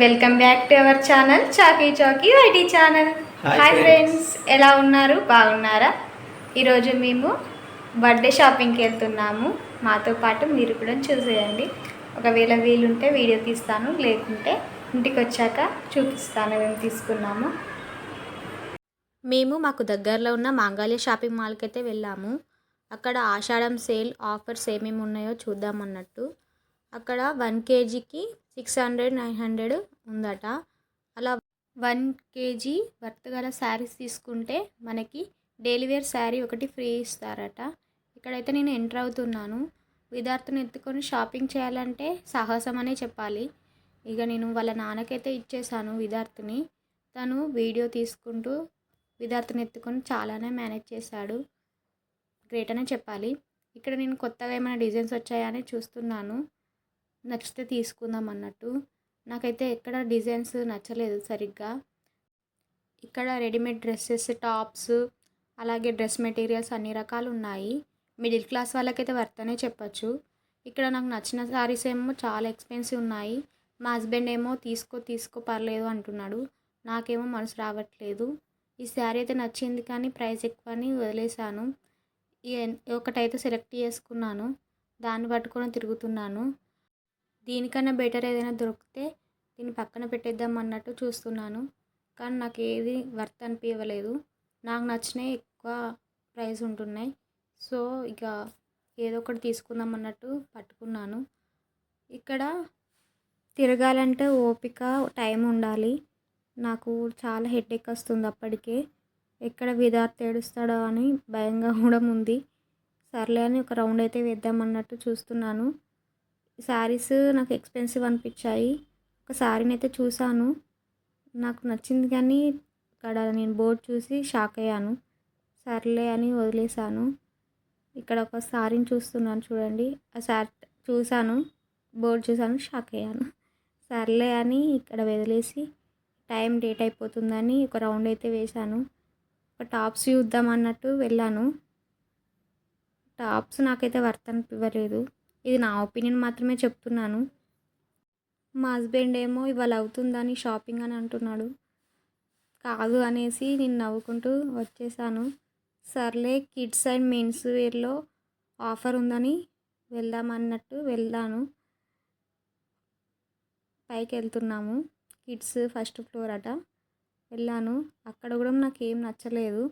Welcome back to our channel Chaki చాకీ YT channel. Hi. Friends ఎలా ఉన్నారు? బాగున్నారా? ఈరోజు మేము బర్త్డే షాపింగ్కి వెళ్తున్నాము. మాతో పాటు మీరు కూడా చూసేయండి. ఒకవేళ వీలుంటే వీడియో తీస్తాను లేకుంటే ఇంటికి వచ్చాక చూపిస్తాను మేము తీసుకున్నాము. మేము మాకు దగ్గరలో ఉన్న మాంగళ్య షాపింగ్ మాల్కి అయితే వెళ్ళాము. అక్కడ ఆషాఢం సేల్ ఆఫర్స్ ఏమేమి ఉన్నాయో చూద్దామన్నట్టు. అక్కడ వన్ కేజీకి సిక్స్ హండ్రెడ్ నైన్ హండ్రెడ్ ఉందట. అలా వన్ కేజీ వర్త్ గల శారీస్ తీసుకుంటే మనకి డైలీ వేర్ శారీ ఒకటి ఫ్రీ ఇస్తారట. ఇక్కడైతే నేను ఎంటర్ అవుతున్నాను. విద్యార్థిని ఎత్తుకొని షాపింగ్ చేయాలంటే సాహసం అనే చెప్పాలి. ఇక నేను వాళ్ళ నాన్నకైతే ఇచ్చేసాను విద్యార్థిని. తను వీడియో తీసుకుంటూ విద్యార్థిని ఎత్తుకొని చాలానే మేనేజ్ చేశాడు. గ్రేట్ అనే చెప్పాలి. ఇక్కడ నేను కొత్తగా ఏమైనా డిజైన్స్ వచ్చాయా అని చూస్తున్నాను. నచ్చితే తీసుకుందాం అన్నట్టు. నాకైతే ఎక్కడ డిజైన్స్ నచ్చలేదు సరిగ్గా. ఇక్కడ రెడీమేడ్ డ్రెస్సెస్ టాప్స్ అలాగే డ్రెస్ మెటీరియల్స్ అన్ని రకాలు ఉన్నాయి. మిడిల్ క్లాస్ వాళ్ళకైతే వర్తనే చెప్పచ్చు. ఇక్కడ నాకు నచ్చిన శారీస్ ఏమో చాలా ఎక్స్పెన్సివ్ ఉన్నాయి. మా హస్బెండ్ ఏమో తీసుకో తీసుకో పర్లేదు అంటున్నాడు. నాకేమో మనసు రావట్లేదు. ఈ శారీ అయితే నచ్చింది కానీ ప్రైస్ ఎక్కువ అని వదిలేశాను ఒకటైతే సెలెక్ట్ చేసుకున్నాను. దాన్ని పట్టుకొని తిరుగుతున్నాను. దీనికన్నా బెటర్ ఏదైనా దొరికితే దీన్ని పక్కన పెట్టేద్దాం అన్నట్టు చూస్తున్నాను. కానీ నాకు ఏది వర్త్ అనిపించలేదు నాకు నచ్చినవి ఎక్కువ ప్రైస్ ఉంటున్నాయి. సో ఇక ఏదో ఒకటి తీసుకుందాం అన్నట్టు పట్టుకున్నాను. ఇక్కడ తిరగాలంటే ఓపిక టైం ఉండాలి. నాకు చాలా హెడేక్ వస్తుంది అప్పటికే. ఎక్కడ విదార్థ ఏడుస్తాడో అని భయంగా కూడా ఉంది. సర్లే అని ఒక రౌండ్ అయితే వేద్దామన్నట్టు చూస్తున్నాను. శారీస్ నాకు ఎక్స్పెన్సివ్ అనిపించాయి ఒక శారీని అయితే చూశాను నాకు నచ్చింది కానీ ఇక్కడ నేను బోర్డు చూసి షాక్ అయ్యాను. సర్లే అని వదిలేశాను ఇక్కడ ఒక శారీని చూస్తున్నాను చూడండి. ఆ శారీ చూశాను బోర్డు చూశాను షాక్ అయ్యాను. సర్లే అని ఇక్కడ వదిలేసి టైం డేట్ అయిపోతుందని ఒక రౌండ్ అయితే వేశాను ఒక టాప్స్ చూద్దాం అన్నట్టు వెళ్ళాను. టాప్స్ నాకైతే వర్త్ అనిపించలేదు ఇది నా ఒపీనియన్ మాత్రమే చెప్తున్నాను. మా హస్బెండ్ ఏమో ఇవాళ అవుతుందని షాపింగ్ అని అంటున్నాడు. కాదు అనేసి నేను నవ్వుకుంటూ వచ్చేసాను. సర్లే కిడ్స్ అండ్ మెన్స్ వేర్లో ఆఫర్ ఉందని వెళ్దామన్నట్టు వెళ్ళాను పైకి వెళ్తున్నాము కిడ్స్ ఫస్ట్ ఫ్లోర్ అట. వెళ్ళాను. అక్కడ కూడా నాకు ఏం నచ్చలేదు.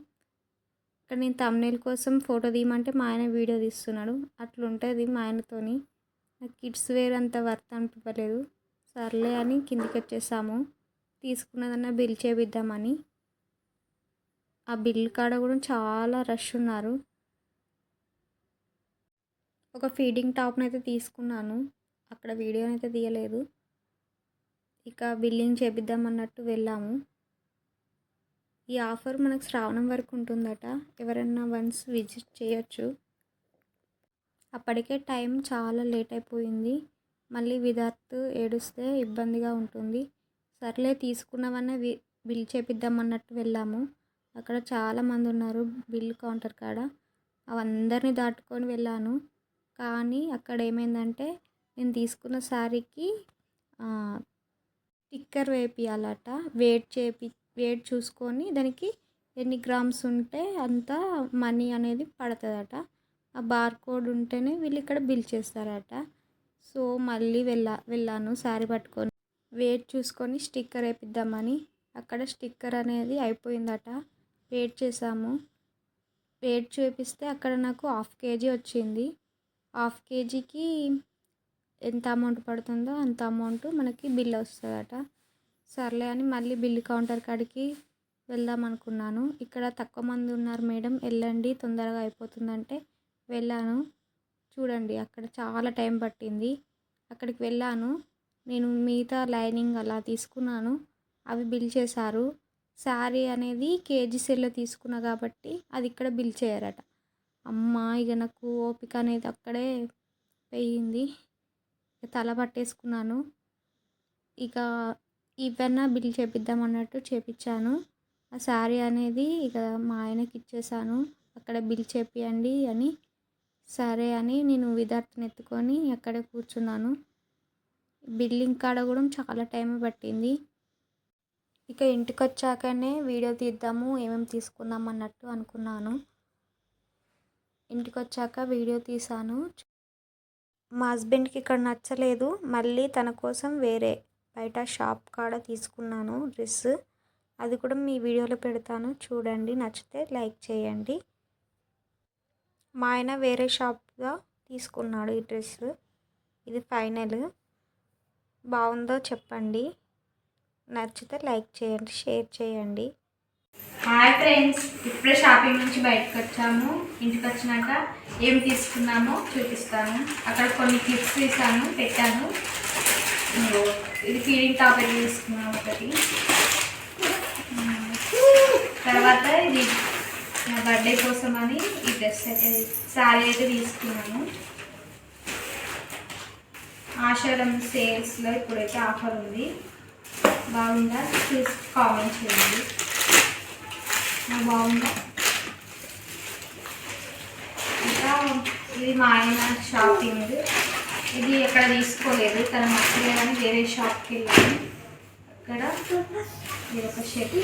ఇక్కడ నేను తమ్నేల్ కోసం ఫోటో తీయమంటే మా ఆయన వీడియో తీస్తున్నాడు. అట్లుంటుంది మా ఆయనతోని. నాకు కిడ్స్ వేర్ అంత వర్త్ అనిపించలేదు సర్లే అని కిందికి వచ్చేసాము. తీసుకున్నదన్నా బిల్ చేపిద్దామని. ఆ బిల్ కాడ కూడా చాలా రష్ ఉన్నారు. ఒక ఫీడింగ్ టాప్ని అయితే తీసుకున్నాను. అక్కడ వీడియోని అయితే తీయలేదు. ఇక బిల్లింగ్ చేపిద్దాం అన్నట్టు వెళ్ళాము. ఈ ఆఫర్ మనకు శ్రావణం వరకు ఉంటుందట. ఎవరైనా వన్స్ విజిట్ చేయొచ్చు. అప్పటికే టైం చాలా లేట్ అయిపోయింది. మళ్ళీ విదార్త్ ఏడుస్తే ఇబ్బందిగా ఉంటుంది. సర్లే తీసుకున్నామనే వి బిల్ చేపిద్దాం అన్నట్టు వెళ్ళాము. అక్కడ చాలామంది ఉన్నారు బిల్ కౌంటర్ కాడ. అవందరినీ దాటుకొని వెళ్ళాను. కానీ అక్కడ ఏమైందంటే నేను తీసుకున్న శారీకి స్టిక్కర్ వేపియాలట వెయిట్ చేపి వెయిట్ చూసుకొని దానికి ఎన్ని గ్రామ్స్ ఉంటే అంత మనీ అనేది పడుతుందట. ఆ బార్ కోడ్ ఉంటేనే వీళ్ళు ఇక్కడ బిల్ చేస్తారట. సో మళ్ళీ వెళ్ళా వెళ్ళాను శారీ పట్టుకొని. వెయిట్ చూసుకొని స్టిక్కర్ వేపిద్దామని అక్కడ స్టిక్కర్ అనేది అయిపోయిందట. వెయిట్ చేసాము వెయిట్ చూపిస్తే అక్కడ నాకు హాఫ్ కేజీ వచ్చింది. హాఫ్ కేజీకి ఎంత అమౌంట్ పడుతుందో అంత అమౌంట్ మనకి బిల్ వస్తుందట. సర్లే అని మళ్ళీ బిల్లు కౌంటర్ కాడికి వెళ్దాం అనుకున్నాను. ఇక్కడ తక్కువ మంది ఉన్నారు మేడం. వెళ్ళండి తొందరగా అయిపోతుందంటే వెళ్ళాను. చూడండి అక్కడ చాలా టైం పట్టింది. అక్కడికి వెళ్ళాను. నేను మిగతా లైనింగ్ అలా తీసుకున్నాను. అవి బిల్ చేశారు. శారీ అనేది కేజీ సెల్లో తీసుకున్నా కాబట్టి అది ఇక్కడ బిల్ చేయరట. అమ్మ ఇక నాకు ఓపిక అనేది అక్కడే పోయింది ఇక తల పట్టేసుకున్నాను. ఇక ఇవన్నా బిల్ చేపిద్దాం అన్నట్టు చేపించాను ఆ శారీ అనేది ఇక మా ఆయనకి ఇచ్చేసాను. అక్కడ బిల్ చేపియండి అని సరే అని నేను విద్యార్థిని ఎత్తుకొని అక్కడే కూర్చున్నాను. బిల్లింగ్ కాడ కూడా చాలా టైం పట్టింది. ఇక ఇంటికి వచ్చాకనే వీడియో తీద్దాము ఏమేమి తీసుకుందాం అన్నట్టు అనుకున్నాను. ఇంటికి వచ్చాక వీడియో తీశాను. మా హస్బెండ్కి ఇక్కడ నచ్చలేదు. మళ్ళీ తన కోసం వేరే బయట షాప్ కాడ తీసుకున్నాను డ్రెస్ అది కూడా మీ వీడియోలో పెడతాను. చూడండి నచ్చితే లైక్ చేయండి. మా ఆయన వేరే షాప్లో తీసుకున్నాడు ఈ డ్రెస్ ఇది ఫైనల్. బాగుందో చెప్పండి. నచ్చితే లైక్ చేయండి షేర్ చేయండి. హాయ్ ఫ్రెండ్స్ ఇప్పుడే షాపింగ్ నుంచి బయటకు వచ్చాము. ఇంటికి వచ్చినాక ఏం తీసుకున్నామో చూపిస్తాను. అక్కడ కొన్ని క్లిప్స్ తీసాను పెట్టాను. ఇది ఫీడింగ్ టాబ్లెట్ తీసుకున్నాం ఒకటి. తర్వాత ఇది నా బర్త్డే కోసం అని ఈ డ్రెస్ అయితే శారీ అయితే తీసుకున్నాను. ఆషాఢం సేల్స్లో ఇప్పుడైతే ఆఫర్ ఉంది. బాగుందా? చూసి కామెంట్ చేయండి. బాగుందా? ఇంకా ఇది మా ఆయన షాపింగ్ ఇది ఎక్కడ తీసుకోలేదు. తన నచ్చలేదని వేరే షాప్కి వెళ్ళాను. అక్కడ ఇది ఒక షర్ట్.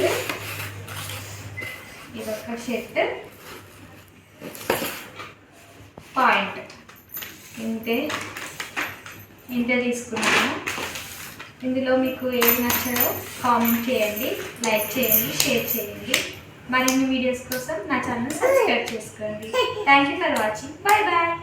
ఇది ఒక షర్ట్. పాయింట్. ఇంతే. ఇంతే తీసుకున్నాను. ఇందులో మీకు ఏది నచ్చదో కామెంట్ చేయండి లైక్ చేయండి షేర్ చేయండి. మరిన్ని వీడియోస్ కోసం నా ఛానల్ సబ్స్క్రైబ్ చేసుకోండి. Thank you for watching bye bye